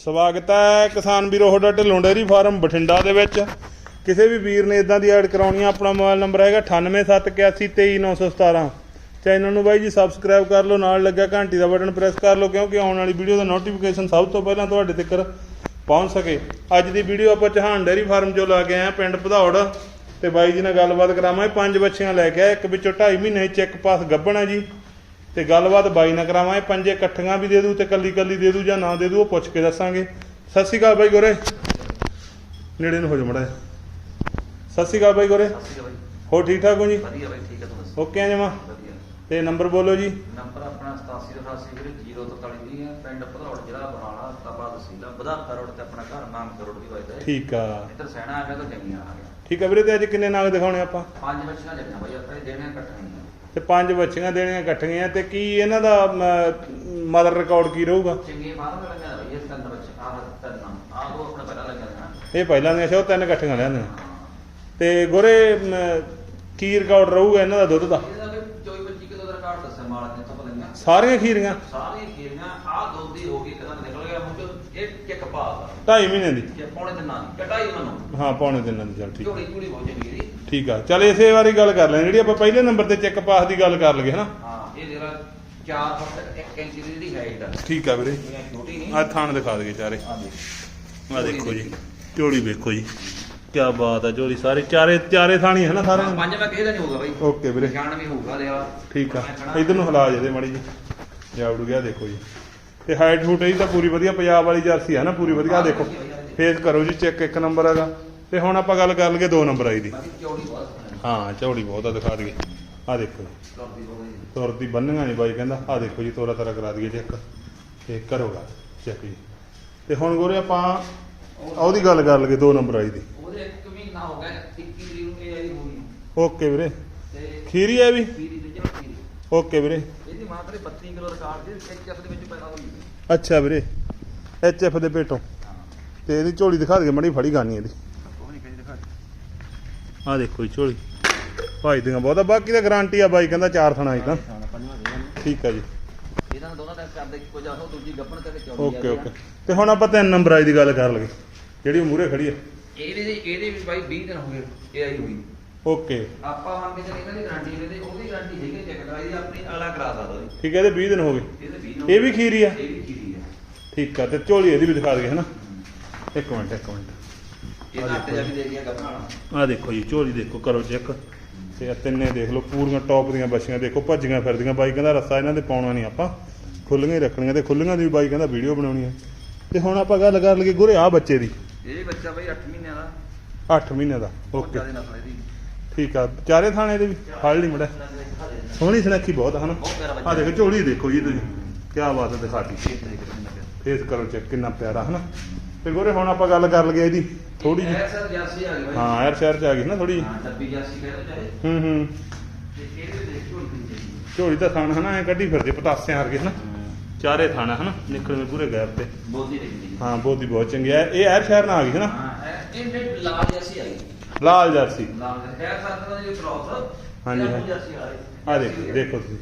ਸਵਾਗਤ ਹੈ ਕਿਸਾਨ ਵੀਰੋ, ਤੁਹਾਡਾ ਢਿੱਲੋਂ ਡੇਅਰੀ ਫਾਰਮ ਬਠਿੰਡਾ ਦੇ ਵਿੱਚ। ਕਿਸੇ ਵੀ ਵੀਰ ਨੇ ਇਦਾਂ ਦੀ ਐਡ ਕਰਾਉਣੀ ਆ, ਆਪਣਾ ਮੋਬਾਈਲ ਨੰਬਰ ਹੈਗਾ 9871823917 ਚੈਨਲ ਨੂੰ ਬਾਈ ਜੀ ਸਬਸਕ੍ਰਾਈਬ ਕਰ ਲਓ, ਨਾਲ ਲੱਗਿਆ ਘੰਟੀ ਦਾ ਬਟਨ ਪ੍ਰੈਸ ਕਰ ਲਓ, ਕਿਉਂਕਿ ਆਉਣ ਵਾਲੀ ਵੀਡੀਓ ਦਾ ਨੋਟੀਫਿਕੇਸ਼ਨ ਸਭ ਤੋਂ ਪਹਿਲਾਂ ਤੁਹਾਡੇ ਤੱਕ ਪਹੁੰਚ ਸਕੇ। ਅੱਜ ਦੀ ਵੀਡੀਓ ਆਪਾਂ ਚਹਾਨ ਡੇਅਰੀ ਫਾਰਮ ਚੋਂ ਲਾ ਕੇ ਆਏ ਆ ਪਿੰਡ ਭਦੌੜ। ਤੇ ਬਾਈ ਜੀ ਨਾਲ ਗੱਲਬਾਤ ਕਰਾਵਾਂਗੇ। ਪੰਜ ਬੱਚੀਆਂ ਲੈ ਕੇ ਆਏ, ਇੱਕ ਵਿੱਚੋਂ 2.5 ਮਹੀਨੇ ਚੈੱਕ ਪਾਸ ਗੱਭਣਾ ਜੀ। ਤੇ ਗੱਲਬਾਤ ਬਾਈ ਨਾਲ ਕਰਾਵਾਂਗੇ ਪੰਜੇ ਇਕੱਠੀਆਂ ਵੀ ਦੇ ਦੂ ਤੇ ਕੱਲੀ ਕੱਲੀ ਦੇ ਦੂ ਜਾਂ ਨਾ ਦੇ ਦੂ ਉਹ ਪੁੱਛ ਕੇ ਦੱਸਾਂਗੇ। ਸਤਿ ਸ਼੍ਰੀ ਅਕਾਲ ਬਾਈ ਗੋਰੇ। ਨੇੜੇ ਨੂੰ ਹੋ ਜਾ ਮੜਾ ਸਤਿ ਸ਼੍ਰੀ ਅਕਾਲ ਬਾਈ ਗੋਰੇ। ਹੋ ਠੀਕ ਠਾਕ ਹੋ ਜੀ? ਵਧੀਆ ਬਾਈ ਠੀਕ ਹੈ ਤੂੰ ਦੱਸ? ਓਕੇ ਆ ਜਮਾ। ਵਧੀਆ। ਤੇ ਨੰਬਰ ਬੋਲੋ ਜੀ। ਨੰਬਰ ਆਪਣਾ 8788 ਵੀਰੇ 043 ਹੈ ਪਿੰਡ ਭਦੌੜ ਜ਼ਿਲ੍ਹਾ ਬਰਾਲਾ ਤਪਾ ਤਹਿਸੀਲ ਬਧਾ ਕਰੋੜ ਤੇ ਆਪਣਾ ਘਰ ਨਾਮ ਕਰੋੜ ਦੀ ਵਜਦਾ ਹੈ। ਠੀਕ ਆ। ਇੱਧਰ ਸੈਣਾ ਆ ਗਿਆ ਤਾਂ ਜਮੀਆਂ ਆ ਗਿਆ। ਠੀਕ ਆ ਵੀਰੇ ਤੇ ਅੱਜ ਕਿੰਨੇ ਨਾਗ ਦਿਖਾਉਣੇ ਆਪਾਂ? ਪੰਜ ਬੱਚੀਆਂ ਜੱਟਾਂ ਬਾਈ ਆਪਾਂ ਇਹ ਦੇਣੇ ਇਕੱਠੇ ਨਹੀਂ ਤੇ ਪੰਜ ਬੱਚੀਆਂ ਦੇਣੀਆਂ ਇਕੱਠੀਆਂ ਤੇ ਕੀ ਇਹਨਾਂ ਦਾ ਮਦਰ ਰਿਕਾਰਡ ਕੀ ਰਹੂਗਾ? ਇਹ ਤਿੰਨ ਬੱਚੇ ਆਹ ਤਿੰਨ ਆਹ ਉਹ ਆਪਣਾ ਪਹਿਲਾਂ ਦੀਆਂ ਸੀ ਉਹ ਤਿੰਨ ਇਕੱਠੀਆਂ ਲਿਆਂਦੀਆਂ ਤੇ ਗੋਰੇ ਕੀ ਰਿਕਾਰਡ ਰਹੂਗਾ ਇਹਨਾਂ ਦਾ ਦੁੱਧ ਦਾ? ਇਹਦਾ ਵੀ 24 25 ਕਿਲੋ ਦਾ ਰਿਕਾਰਡ ਦੱਸਿਆ ਮਾਲਕ ਨੇ ਤੋਂ ਪਤਾ ਨਹੀਂ ਸਾਰੀਆਂ ਖੀਰੀਆਂ? ਸਾਰੀਆਂ ਖੀਰੀਆਂ ਆਹ ਦੁੱਧ ਦੀ ਹੋ ਗਈ ਕਦਮ ਨਿਕਲ ਗਿਆ ਕਿੱਕ ਪਾਸ 2.5 ਮਹੀਨੇ ਦੀ। ਕਿ ਪੌਣੇ ਦਿਨਾਂ ਦੀ ਕਟਾਈ ਉਹਨਾਂ ਨੂੰ। ਹਾਂ ਪੌਣੇ ਦਿਨਾਂ ਦੀ ਚੱਲ ਠੀਕ। ਝੋੜੀ ਝੋੜੀ ਬਹੁਤ ਚੰਗੀ ਦੀ ਠੀਕ ਆ ਚੱਲ ਇਸੇ ਵਾਰੀ ਗੱਲ ਕਰ ਲੈਣੀ ਜਿਹੜੀ ਆਪਾਂ ਪਹਿਲੇ ਨੰਬਰ ਤੇ ਚੈੱਕ ਪਾਸ ਦੀ ਗੱਲ ਕਰ ਲਗੇ ਹਨਾ? ਹਾਂ ਇਹ ਜਿਹੜਾ 4 ਫੁੱਟ 1 ਇੰਚ ਦੀ ਜਿਹੜੀ ਹਾਈਟ ਆ। ਠੀਕ ਆ ਵੀਰੇ। ਛੋਟੀ ਨਹੀਂ। ਆ ਥਾਣ ਦਿਖਾ ਦਈਏ ਚਾਰੇ। ਆ ਦੇਖ। ਆ ਦੇਖੋ ਜੀ। ਝੋਲੀ ਵੇਖੋ ਜੀ। ਕੀ ਬਾਤ ਆ ਝੋਲੀ ਸਾਰੇ। ਚਾਰੇ ਚਾਰੇ ਥਾਣੀ ਹੈ ਨਾ? ਸਾਰੇ ਹਾਂ, ਪੰਜ ਮੈਂ ਕਿਸੇ ਦਾ ਨਹੀਂ ਹੋਊਗਾ ਬਾਈ। ਓਕੇ ਵੀਰੇ। ਜਾਣ ਵੀ ਹੋਊਗਾ ਦੇ ਆ। ਠੀਕ ਆ ਇਧਰ ਨੂੰ ਹਿਲਾ ਜੇ ਮਾੜੀ ਜੀ ਜਾਵੜੂ ਗਿਆ ਦੇਖੋ ਜੀ। ਤੇ ਹਾਈਟ ਹੂਟ ਇਹਦੀ ਤਾਂ ਪੂਰੀ ਵਧੀਆ ਪੰਜਾਬ ਵਾਲੀ ਜਰਸੀ ਹੈ ਨਾ ਪੂਰੀ ਵਧੀਆ। ਆਹ ਦੇਖੋ ਫੇਸ ਕਰੋ ਜੀ ਚੈੱਕ ਇੱਕ ਨੰਬਰ ਹੈਗਾ। ਤੇ ਹੁਣ ਆਪਾਂ ਗੱਲ ਕਰ ਲਈਏ ਦੋ ਨੰਬਰ ਆਈ ਦੀ। ਬਾਕੀ ਚੌੜੀ ਬਹੁਤ ਹਾਂ ਝੋਲੀ ਬਹੁਤ ਆ ਦਿਖਾ ਦਈਏ। ਆ ਦੇਖੋ ਜੀ। ਕਰਦੀ ਬਹੁਤ ਵਧੀਆ। ਤੁਰ ਦੀ ਬੰਨੀਆਂ ਨਹੀਂ ਬਾਈ ਕਹਿੰਦਾ। ਆ ਦੇਖੋ ਜੀ ਤੋਰਾ ਤਰਾ ਕਰਾ ਦਈਏ ਚੈੱਕ ਤੇ ਕਰੋਗਾ ਚੈੱਕ ਜੀ। ਤੇ ਹੁਣ ਗੋਰੇ ਆਪਾਂ ਉਹਦੀ ਗੱਲ ਕਰ ਲਈਏ ਦੋ ਨੰਬਰ ਆਈ ਦੀ। ਉਹਦੇ ਇੱਕ ਮਹੀਨਾ ਹੋ ਗਿਆ 21 ਤਰੀਕ ਨੂੰ ਇਹ ਆਈ ਹੋਈ ਓਕੇ ਵੀਰੇ। ਤੇ ਖੀਰੀ ਹੈ ਵੀ? ਓਕੇ ਵੀਰੇ। ਇਹਦੀ ਮਾਂ ਤੇਰੇ 32 ਕਿਲੋ ਰਿਕਾਰਡ ਦੇ ਇੱਕ ਚੱਕ ਦੇ ਵਿੱਚ ਪੈਦਾ ਹੋਈ। ਹੈ। ਅੱਛਾ ਵੀਰੇ ਐਚ ਐਫ ਦੇ ਪੇਟੋਂ। ਤੇ ਇਹਦੀ ਝੋਲੀ ਦਿਖਾ ਦੇ ਮੜੀ ਫੜੀ ਗਾਨੀ ਇਹਦੀ। ਉਹ ਨਹੀਂ ਕਹੀ ਦਿਖਾ ਆ ਦੇਖੋ ਜੀ ਝੋਲੀ। ਭਾਈ ਦੀਆਂ ਬਹੁਤਾ ਬਾਕੀ ਤਾਂ ਗਾਰੰਟੀ ਆ ਬਾਈ ਕਹਿੰਦਾ ਚਾਰ ਥਣਾ ਦੇ ਦੇਣ। ਠੀਕ ਆ ਜੀ। ਇਹਨਾਂ ਦੋਨਾਂ ਦਾ ਕਰਦੇ ਇੱਕੋ ਜਿਹਾ ਹੋ ਦੂਜੀ ਗੱਪਣ ਤੇ ਚੌੜੀ ਓਕੇ ਓਕੇ। ਤੇ ਹੁਣ ਆਪਾਂ ਤਿੰਨ ਨੰਬਰ ਆਈ ਦੀ ਗੱਲ ਕਰ ਲਗੇ ਜਿਹੜੀ ਮੂਰੇ ਖੜੀ ਆ। ਇਹਦੇ ਦੀ ਇਹਦੇ ਵੀ ਬਾਈ 20 ਦਿਨ ਹੋ ਗਏ ਇਹ ਆਈ ਹੋਈ ਓਕੇ ਆਪਾਂ ਮੰਨ ਕੇ ਚੱਲੇ ਇਹਨਾਂ ਦੀ ਗਾਰੰਟੀ ਲੈਦੇ ਉਹਦੀ ਗਾਰੰਟੀ ਹੈਗੀ ਚੈੱਕ ਕਰਾਈ ਦੀ ਆਪਣੀ ਅਗਲਾ ਕਰਾ ਸਕਦਾ ਉਹਦੀ। ਠੀਕ ਹੈ ਇਹਦੇ 20 ਦਿਨ ਹੋ ਗਏ। ਇਹਦੇ 20 ਇਹ ਵੀ ਖੀਰੀ ਆ? ਇਹ ਵੀ ਖੀਰੀ ਹੈ ਠੀਕ ਆ ਤੇ ਝੋਲੀ ਇਹਦੀ ਵੀ ਦਿਖਾ ਦਈਏ ਹਨਾ? ਇੱਕ ਮਿੰਟ ਇੱਕ ਮਿੰਟ। ਇਹ ਅੱਟ ਜਾ ਵੀ ਦੇ ਦੀਆਂ ਗੱਪਣਾ ਆ ਦੇਖੋ ਜੀ ਝੋਲੀ ਦੇਖੋ ਕਰੋ ਚੈੱਕ ਤੇ ਆਹ ਤਿੰਨੇ ਦੇਖ ਲਓ ਪੂਰੀਆਂ ਟੌਪ ਦੀਆਂ ਬੱਚੀਆਂ ਦੇਖੋ ਭੱਜੀਆਂ ਫਿਰਦੀਆਂ। ਬਾਈ ਕਹਿੰਦਾ ਰੱਸਾ ਇਹਨਾਂ ਦੇ ਪਾਉਣਾ ਨਹੀਂ ਆਪਾਂ। ਖੁੱਲੀਆਂ ਹੀ ਰੱਖਣੀਆਂ ਤੇ ਖੁੱਲੀਆਂ ਦੀ ਵੀ ਬਾਈ ਕਹਿੰਦਾ ਵੀਡੀਓ ਬਣਾਉਣੀ ਹੈ ਤੇ ਹੁਣ ਆਪਾਂ ਗੱਲ ਕਰ ਲਈਏ ਗੁਰੇ ਆ ਬੱਚੇ ਦੀ। ਇਹ ਬੱਚਾ ਬਾਈ 8 ਮਹੀਨਿਆਂ ਦਾ। 8 ਮਹੀਨੇ ਦਾ ਓਕੇ ਇਹਦੀ। ਠੀਕ ਆ ਚਾਰੇ ਥਾਣੇ ਦੇ ਵੀ ਫੜ ਲਈ ਮੜਾ ਸੋਹਣੀ ਸੁਨੱਖੀ ਬਹੁਤ ਹਨਾ? ਆ ਦੇਖੋ ਝੋਲੀ ਦੇਖੋ ਜੀ ਤੁਸੀਂ। ਕੀ ਬਾਤ ਹੈ ਦਿਖਾਤੀ ਫੇਸ ਕਰੋ ਚੈੱਕ ਕਿੰਨਾ ਪਿਆਰਾ ਹਨਾ? ਤੇ ਗੋਰੇ ਹੁਣ ਆਪਾਂ ਗੱਲ ਕਰ ਲਈਏ ਇਹਦੀ ਥੋੜੀ ਜਿਹੀ। ਇਹ ਸਰ ਜਾਸੀ ਆ ਗਈ ਬਾਈ। ਹਾਂ ਐਰ ਸ਼ਹਿਰ ਚ ਆ ਗਈ ਨਾ ਥੋੜੀ ਹਾਂ ਜਾਸੀ ਕਹਿੰਦੇ ਚਾਹੇ। ਹੂੰ ਹੂੰ। ਝੋਲੀ ਤਾਂ ਥਾਣ ਹਨਾ? ਐ ਕੱਢੀ ਫਿਰਦੇ ਪਤਾਸਿਆਂ ਵਰਗੇ ਹਨਾ? ਚਾਰੇ ਥਾਣਾ ਹਨਾ? ਨਿਕਲਵੇਂ ਪੂਰੇ ਗੈਪ ਤੇ। ਬੋਦੀ ਰਹਿੰਦੀ ਹਾਂ ਬਹੁਤੀ ਬਹੁਤ ਚੰਗੀ ਐ ਇਹ ਐਰ ਸ਼ਹਿਰ ਨਾਲ ਆ ਗਈ ਹਨਾ? ਹਾਂ ਇਹ ਲਾਲ ਜਾਸੀ ਆ ਗਈ। ਲਾਲ ਜਰਸੀ। ਲਾਲ ਹੈ ਸਰ ਦਾ ਜੋ ਕ੍ਰੋਸ ਹਾਂਜੀ, ਆ ਦੇਖੋ ਦੇਖੋ ਤੁਸੀਂ।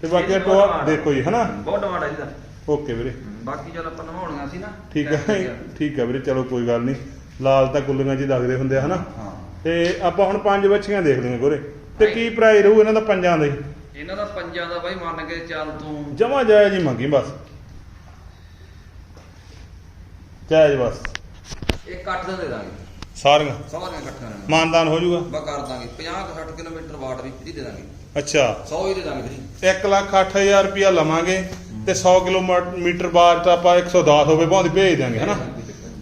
ਤੇ ਬਾਕੀ ਟੋਆ ਦੇਖੋ ਜੀ ਹਨਾ? ਬਹੁਤ ਡਿਮਾਂਡ ਆ ਇਹਦਾ ਓਕੇ ਵੀਰੇ। ਬਾਕੀ ਜਦ ਆਪਾਂ ਨਵਾਉਣੀਆਂ ਸੀ ਨਾ। ਠੀਕ ਹੈ। ਠੀਕ ਹੈ ਵੀਰੇ ਚਲੋ ਕੋਈ ਗੱਲ ਨਹੀਂ। ਲਾਲ ਤਾਂ ਕੁੱਲੀਆਂ ਜੀ ਲੱਗਦੇ ਹੁੰਦੇ ਆ ਹਨਾ? ਹਾਂ। ਤੇ ਆਪਾਂ ਹੁਣ ਪੰਜ ਬੱਚੀਆਂ ਦੇਖ ਲਈਆਂ ਗੋਰੇ। ਤੇ ਕੀ ਪ੍ਰਾਈਸ ਰਹੂ ਇਹਨਾਂ ਦਾ ਪੰਜਾਂ ਦਾ ਹੀ ਇਹਨਾਂ ਦਾ ਪੰਜਾਂ ਦਾ ਬਾਈ ਮੰਨ ਕੇ ਚੱਲ ਤੂੰ। ਜਮਾ ਜਾਇਜ਼ ਹੀ ਮੰਗੀ ਬਸ। ਜਾਇਜ਼ ਬਸ। ਇਹ ਕੱਟ ਦੇ ਦਾਂਗੇ। ਸਾਰੀਆਂ? ਸਾਰੀਆਂ ਇਕੱਠੀਆਂ ਨੇ। ਮਾਨਦਾਨ ਹੋ ਜਾਊਗਾ? ਬਾ ਕਰ ਦਾਂਗੇ। 50 60 ਕਿਲੋਮੀਟਰ ਵਾਟ ਵੀ ਫ੍ਰੀ ਦੇ ਦਾਂਗੇ। ਅੱਛਾ। 100 ਹੀ ਦੇ ਦਾਂਗੇ ਫ੍ਰੀ। 1 ਲੱਖ 8000 ਰੁਪਇਆ ਲਵਾਂਗੇ ਤੇ 100 ਕਿਲੋਮੀਟਰ ਤਾਂ ਆਪਾਂ 110 ਹੋਵੇ ਭਾਵੇਂ ਭੇਜ ਦਿਆਂਗੇ ਹਨਾ?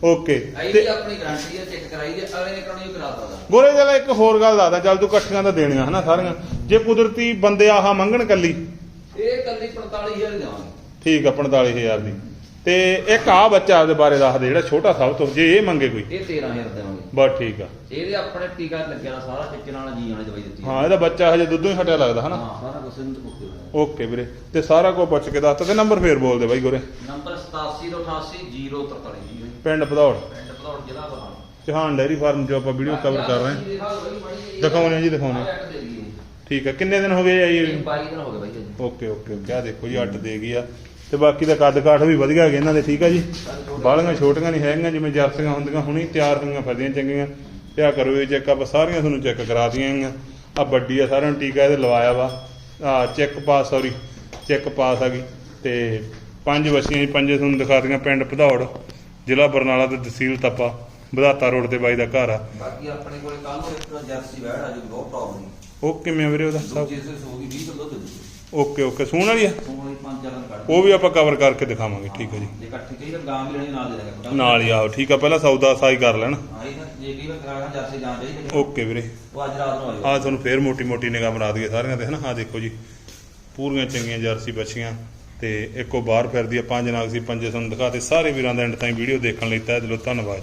ਓਕੇ। ਤੇ ਆਪਣੀ ਗਾਰੰਟੀ ਹੈ ਚੈੱਕ ਕਰਾਈ ਹੈ ਅਗਲੇ ਨੇ ਕਰਾਉਣੀ ਕਰਾ ਸਕਦਾ ਗੋਰੇ ਜਲਾ ਇੱਕ ਹੋਰ ਗੱਲ ਦੱਸਦਾ ਚੱਲ ਤੂੰ ਇਕੱਠੀਆਂ ਤਾਂ ਦੇਣੀਆਂ ਹਨਾ ਸਾਰੀਆਂ। ਜੇ ਕੁਦਰਤੀ ਬੰਦੇ ਆਹ ਮੰਗਣ ਕੱਲੀ? ਇਹ ਕੱਲੀ 45000 ਹੀ ਦੇਵਾਂਗੇ। ਠੀਕ ਆ 45000 ਦੀ। ਤੇ ਇੱਕ ਆ ਬੱਚਾ ਆਪਦੇ ਬਾਰੇ ਦੱਸ ਦੇ ਜਿਹੜਾ ਛੋਟਾ ਸਭ ਤੋਂ ਜੇ ਇਹ ਮੰਗੇ ਕੋਈ। ਇਹ 13000 ਦੇਵਾਂਗੇ। ਬਸ ਠੀਕ ਆ। ਇਹਦੇ ਆਪਣੇ ਟੀਕਾ ਲੱਗਿਆ ਸਾਰਾ ਟਿੱਕੇ ਨਾਲ ਜੀ ਵਾਲੀ ਦਵਾਈ ਦਿੱਤੀ ਹਾਂ ਇਹਦਾ ਬੱਚਾ ਹਜੇ ਦੁੱਧੋਂ ਹੀ ਹਟਿਆ ਲੱਗਦਾ ਹਨਾ? ਹਾਂ ਸਾਰਾ ਕੁਝ ਇਹਨੂੰ ਮੁਕਤੀ ਓਕੇ ਵੀਰੇ ਤੇ ਸਾਰਾ ਕੁਝ ਪੁੱਛ ਕੇ ਦੱਸਤਾ ਤੇ ਨੰਬਰ ਫੇਰ ਬੋਲ ਦੇ ਬਾਈ ਗੋਰੇ। ਨੰਬਰ 8788 043 ਜੀ ਪਿੰਡ ਭਦੌੜ। ਪਿੰਡ ਭਦੌੜ ਜ਼ਿਲ੍ਹਾ ਬਹਾਲ ਚੌਹਾਨ ਡੈਰੀ ਫਾਰਮ ਜੋ ਆਪਾਂ ਵੀਡੀਓ ਕਵਰ ਕਰ ਰਹੇ ਹਾਂ। ਦਿਖਾਉਂਦੇ ਹਾਂ ਜੀ, ਦਿਖਾਉਂਦੇ ਹਾਂ। ਹਾਂ ਠੀਕ ਆ ਕਿੰਨੇ ਦਿਨ ਹੋ ਗਏ ਆਈ ਇਹ 22 ਦਿਨ ਹੋ ਗਏ ਬਾਈ ਜੀ ਓਕੇ ਓਕੇ ਕਿਆ ਦੇਖੋ ਜੀ ਅੱਟ ਦੇ ਗਈ ਆ। ਤੇ ਬਾਕੀ ਦਾ ਕੱਦ ਕਾਠ ਵੀ ਵਧੀਆ ਹੈਗੇ ਇਹਨਾਂ ਦੇ ਠੀਕ ਆ ਜੀ? ਬਾਲੀਆਂ ਛੋਟੀਆਂ ਨਹੀਂ ਹੈਗੀਆਂ ਜਿਵੇਂ ਜਰਸੀਆਂ ਹੁੰਦੀਆਂ ਹੁਣੀ ਤਿਆਰ ਹੋਈਆਂ ਫਿਰਦੀਆਂ ਚੰਗੀਆਂ। ਤੇ ਆ ਕਰੋ ਇਹ ਚੈੱਕ ਆਪਾਂ ਸਾਰੀਆਂ ਤੁਹਾਨੂੰ ਚੈੱਕ ਕਰਾ ਦਈਆਂ ਆ ਵੱਡੀ ਆ ਸਾਰਿਆਂ ਨੂੰ ਟੀਕਾ ਇਹਦੇ ਲਵਾਇਆ ਵਾ। ਆ check pass sorry check pass ਆ ਗਈ। ਤੇ ਪੰਜ ਵਸੀਆਂ ਜੀ ਪੰਜੇ ਤੁਹਾਨੂੰ ਦਿਖਾ ਦਈਆਂ ਪਿੰਡ ਭਦੌੜ ਜ਼ਿਲ੍ਹਾ ਬਰਨਾਲਾ ਤੇ ਤਹਿਸੀਲ ਤਪਾ ਵਧਾਤਾ ਰੋਡ ਤੇ ਬਾਈ ਦਾ ਘਰ ਆ। ਬਾਕੀ ਆਪਣੇ ਕੋਲੇ ਕੱਲ ਨੂੰ ਇੱਕ ਜਰਸੀ ਵੈੜ ਆ ਜੋ ਬਹੁਤ ਪ੍ਰੋਬਲਮ ਉਹ ਕਿਵੇਂ ਵੀਰੇ ਉਹਦਾ? ਸਭ ਦੂਜੇ ਸੇ ਸੋ ਗਈ 20 ਕਿਲੋ ਦੀ ਓਕੇ ਓਕੇ ਸੂਣ ਵਾਲੀ ਆ ਸੋਹਣੀ ਪੰਜ ਚਾਰ ਦਿਨ ਕੱਢ ਉਹ ਵੀ ਆਪਾਂ ਕਵਰ ਕਰਕੇ ਦਿਖਾਵਾਂਗੇ ਠੀਕ ਹੈ ਜੀ। ਜੇ ਇਕੱਠੀ ਕਈ ਤਾਂ ਗਾਂ ਵੀ ਲੈਣੀ ਨਾਲ ਦੇ ਦੇਗਾ ਨਾਲ ਹੀ ਆਓ ਠੀਕ ਆ ਪਹਿਲਾਂ ਸੌਦਾ ਸਾਈ ਕਰ ਲੈਣ। ਹਾਂ ਇਹ ਤਾਂ ਜੇ ਕਈ ਵਾਰ ਕਰਾਣਾ ਜਰਸੀ ਜਾਂ ਚਾਹੀਦੀ ਓਕੇ ਵੀਰੇ। ਉਹ ਅੱਜ ਰਾਤ ਨੂੰ ਆਇਓ ਆ ਤੁਹਾਨੂੰ ਫੇਰ ਮੋਟੀ ਮੋਟੀ ਨਿਗਾਹ ਬਣਾ ਦਈਏ ਸਾਰਿਆਂ ਤੇ ਹਨਾ? ਆ ਦੇਖੋ ਜੀ ਪੂਰੀਆਂ ਚੰਗੀਆਂ ਜਰਸੀ ਬੱਚੀਆਂ। ਤੇ ਇੱਕੋ ਬਾਹਰ ਫਿਰਦੀ ਆ ਪੰਜ ਨਾਗ ਸੀ ਪੰਜੇ ਤੁਹਾਨੂੰ ਦਿਖਾਤੇ ਸਾਰੇ ਵੀਰਾਂ ਦਾ ਐਂਡ ਤਾਈਂ ਵੀਡੀਓ ਦੇਖਣ ਲਈ ਤਹਿ ਦਿਲੋਂ ਧੰਨਵਾਦ।